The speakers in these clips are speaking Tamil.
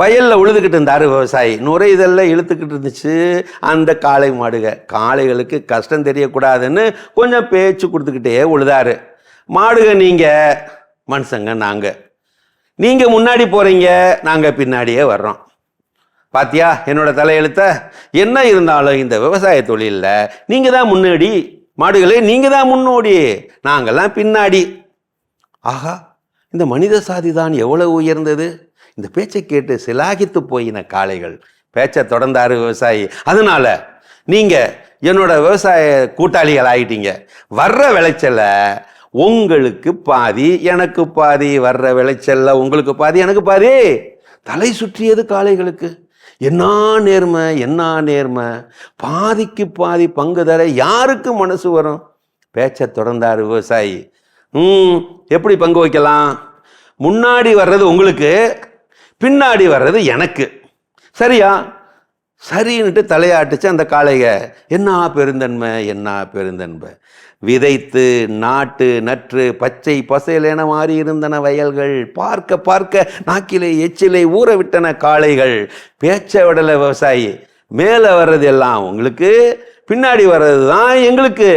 வயலில் உழுதுகிட்டு இருந்தாரு விவசாயி நுரையீரல்ல இழுத்துக்கிட்டு இருந்துச்சு. அந்த காளை மாடுக காளைகளுக்கு கஷ்டம் தெரியக்கூடாதுன்னு கொஞ்சம் பேச்சு கொடுத்துக்கிட்டே உழுதாரு. மாடுக நீங்கள் மனுஷங்க நாங்கள் நீங்கள் முன்னாடி போகிறீங்க நாங்கள் பின்னாடியே வர்றோம். பாத்தியா என்னோட தலையெழுத்த? என்ன இருந்தாலும் இந்த விவசாய தொழிலில் நீங்கள் தான் முன்னாடி. மாடுகளே நீங்கள் தான் முன்னோடி. நாங்கள்லாம் பின்னாடி. ஆஹா இந்த மனித சாதி தான் எவ்வளவு உயர்ந்தது? இந்த பேச்சை கேட்டு சிலாகித்து போயின காளைகள். பேச்சை தொடர்ந்தார் விவசாயி. அதனால நீங்கள் என்னோட விவசாய கூட்டாளிகள் ஆகிட்டீங்க வர்ற விளைச்சல உங்களுக்கு பாதி எனக்கு பாதி. வர்ற விளைச்சல்ல உங்களுக்கு பாதி எனக்கு பாதி. தலை சுற்றியது காளைகளுக்கு. என்ன நேர்மை என்ன நேர்மை. பாதிக்கு பாதி பங்கு தர யாருக்கு மனசு வரும்? பேச்சை தொடர்ந்தார் விவசாயி. ம் எப்படி பங்கு வைக்கலாம்? முன்னாடி வர்றது உங்களுக்கு. பின்னாடி வர்றது எனக்கு. சரியா? சரின்னுட்டு தலையாட்டுச்சு அந்த காளைக. என்ன பெருந்தன்மை என்ன பெருந்தன்மை விதைத்து நாட்டு நற்று பச்சை பசையிலேன மாறி இருந்தன வயல்கள். பார்க்க பார்க்க நாக்கிலே எச்சிலை ஊற விட்டன காளைகள். பேச்ச விடலை விவசாயி. மேலே வர்றது எல்லாம் உங்களுக்கு பின்னாடி வர்றது தான் எங்களுக்கு.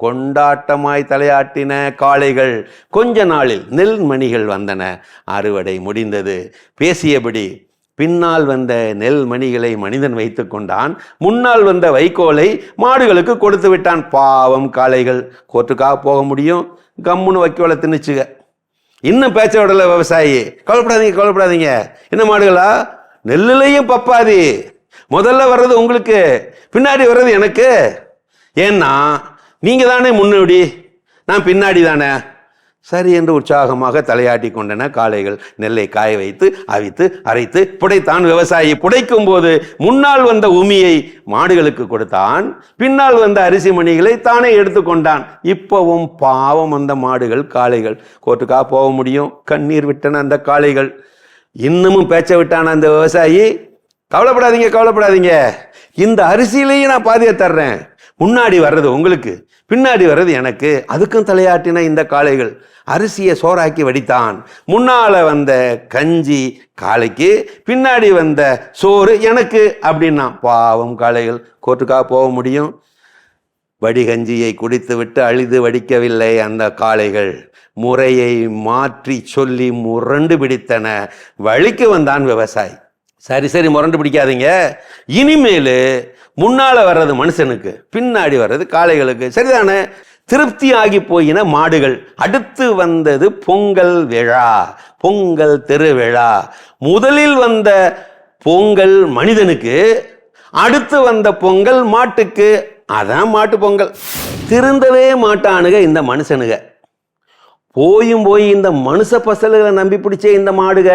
கொண்டாட்டமாய் தலையாட்டின காளைகள் கொஞ்ச நாளில் நெல் மணிகள் வந்தன. அறுவடை முடிந்தது. பேசியபடி பின்னால் வந்த நெல் மணிகளை மனிதன் வைத்து கொண்டான். முன்னால் வந்த வைக்கோலை மாடுகளுக்கு கொடுத்து விட்டான். பாவம் காளைகள். கோர்ட்டுக்காக போக முடியும்? கம்முன்னு வைக்கோலை திணிச்சுக இன்னும் பேச்ச விடலை விவசாயி. கவலைப்படாதீங்க கவலைப்படாதீங்க. என்ன மாடுகளா? நெல்லுலையும் பப்பாதி. முதல்ல வர்றது உங்களுக்கு. பின்னாடி வர்றது எனக்கு. ஏன்னா நீங்கள் தானே முன்னோடி? நான் பின்னாடி தானே? சரி என்று உற்சாகமாக தலையாட்டி கொண்டன காளைகள் நெல்லை காய வைத்து அவித்து அரைத்து புடைத்தான் விவசாயி. புடைக்கும் போது முன்னால் வந்த உமியை மாடுகளுக்கு கொடுத்தான். பின்னால் வந்த அரிசி மணிகளை தானே எடுத்துக்கொண்டான் இப்பவும் பாவம் அந்த மாடுகள் காளைகள். கோர்ட்டுக்கா போக முடியும். கண்ணீர் விட்டன அந்த காளைகள். இன்னமும் பேச்ச விட்டான அந்த விவசாயி? கவலைப்படாதீங்க கவலைப்படாதீங்க. இந்த அரிசியிலையும் நான் பாதியை தர்றேன். முன்னாடி வர்றது உங்களுக்கு பின்னாடி வர்றது எனக்கு. அதுக்கும் தலையாட்டின இந்த காளைகள் அரிசியை சோறாக்கி வடித்தான். முன்னால் வந்த கஞ்சி காளைக்கு பின்னாடி வந்த சோறு எனக்கு அப்படின்னா பாவம் காளைகள். கோர்ட்டுக்காக போக முடியும். வடிகஞ்சியை குடித்துவிட்டு அழிது வடிக்கவில்லை அந்த காளைகள். முறையை மாற்றி சொல்லி முரண்டு பிடித்தன. வழிக்கு வந்தான் விவசாயி. சரி சரி முரண்டு பிடிக்காதீங்க. இனிமேல் முன்னால் வர்றது மனுஷனுக்கு பின்னாடி வர்றது காளைகளுக்கு சரிதானே? திருப்தி ஆகி போயின மாடுகள் அடுத்து வந்தது பொங்கல் விழா பொங்கல் திருவிழா. முதலில் வந்த பொங்கல் மனிதனுக்கு அடுத்து வந்த பொங்கல் மாட்டுக்கு அதான் மாட்டு பொங்கல். திருந்தவே மாட்டானுங்க இந்த மனுஷனுங்க போயும் போய் இந்த மனுஷ பசலுகளை நம்பி பிடிச்ச இந்த மாடுக.